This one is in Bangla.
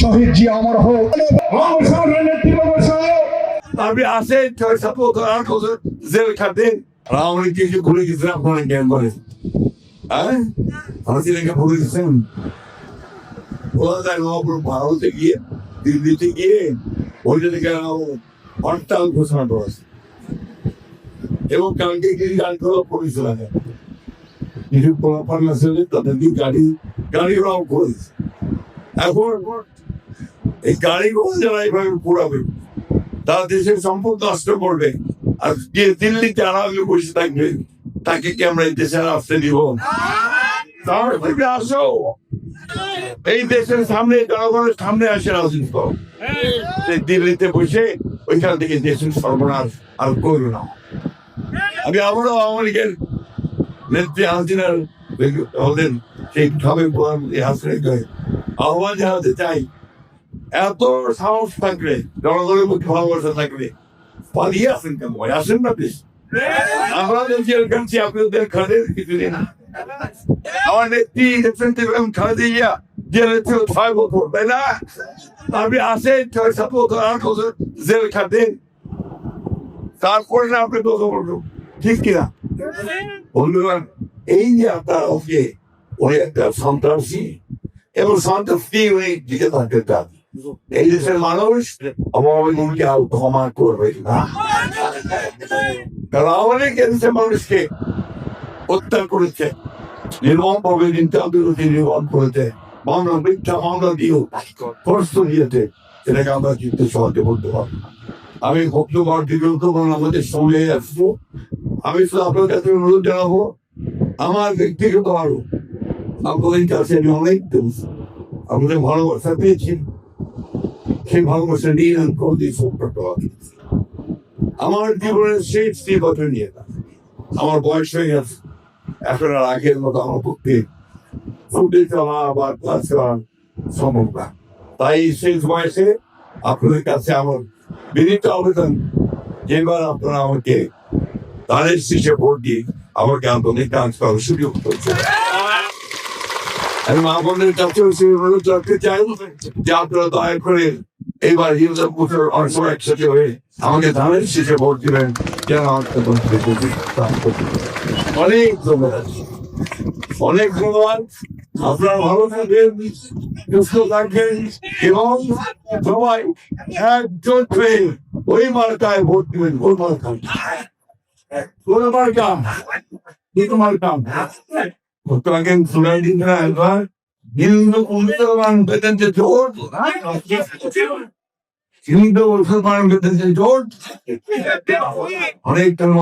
শহীদ জি হোক। ভুলে গেছেন আপনারা জ্ঞান করেন হ্যাঁ? হাসিনাকে ভুলে গেছেন ভারতে গিয়ে, দিল্লিতে গিয়ে, ওইটা থেকে হরতাল ঘোষণা করেছে এবং কালকে কিছু গান করা লাগে কিছু পোলাপান আছে তাদের দিয়ে গাড়ি গাড়ি রং করেছে এখন এই গাড়িগুলো যারা এইভাবে পুরাবে তারা দেশের সম্পদ নষ্ট করবে। আর যে দিল্লিতে আরামে বসে থাকবে তাকে কি আমরা এই দেশে আসতে দিব? আসো। এই দেশের সামনে, জনগণের সামনে আসে রাজনীতি দিল্লিতে বসে ওইখান থেকে দেশের সর্বনাশ আর করো না। আমি আবারও আওয়ামী লীগের নেত্রী হাসিনার হলেন সবে প্রধানমন্ত্রী হাসিনাকে আহ্বান জানাতে চাই। এত সাহস থাকলে, জনগণের মধ্যে ভালোবাসা থাকলে, পালিয়ে আসেন কেন? ভাই, আসেন না প্লিজ আমরা যদি এখানছি আপনাদের খাদের কিছু দিন আমার নেত্রী নেতৃত্বে খাদি ইয়া জেলে ছিল ছয় বছর, তাই না? আপনি আসেন, ছয় সাত বছর, আট বছর জেল খাটেন তারপরে না আপনি দোষ ঠিক কিনা? বন্ধুগণ, এই যে আপনার ওকে ওই একটা সন্ত্রাসী এবং সন্ত্রাসী ওই দিকে থাকতে চান এই দেশের মানুষ আওয়ামী আর ক্ষমা করবে না? কারণ আওয়ামী লীগ মানুষকে হত্যা করেছে, নির্মম ভাবে চিন্তা নির্মাণ করেছে, মামলা, মিথ্যা মামলা দিয়েও কষ্ট দিয়েছে, সেটাকে আমরা চিনতে সহজে বলতে পারব না। আমি ভক্তবার বিরোধ আমাদের সঙ্গে আসব। আমি শুধু আপনার কাছে অনুরোধ জানাব, আমার ব্যক্তিগত আরও আপনাদের কাছে আমি অনেক দোষ আপনাদের ভালোবাসা পেয়েছি সেই ভালোবাসা নিয়ে আমি কোনদিন সম্পর্ক আমার জীবনের শেষ বছর নিয়ে আমার বয়স হয়ে গেছে। এখন আর আগের মতো আমার পক্ষে ফুটে চলা বা ক্লাস করা সম্ভব না। তাই শেষ বয়সে আপনাদের কাছে আমার বিনীত আবেদন, যেবার আপনারা আমাকে তাদের শীর্ষে ভোট দিয়ে আমাকে আন্তরিক কাজ করার সুযোগ করছে আমি মা কাছে অনুরোধ রাখতে চাই যে আপনারা দয়া করে এইবার হিন্দু বছর অংশ একসাথে হয়ে আমাকে ধানের শীষে ভোট দিবেন। যেন অনেক অনেক ধন্যবাদ। আপনারা ভালো থাকবেন, সুস্থ থাকবেন এবং সবাই একজোট হয়ে ওই মার্কায় ভোট দিবেন, ওই মার্কায়। ওই মার্কা কিন্তু মার্কা ઉત્તરાખંડ સુરાજી ના અહેવાલ હિન્દુ મુસલમાન બદન છે જોડ હિન્દુ મુસલમાન બદન છે જોડ હરેક ધર્મ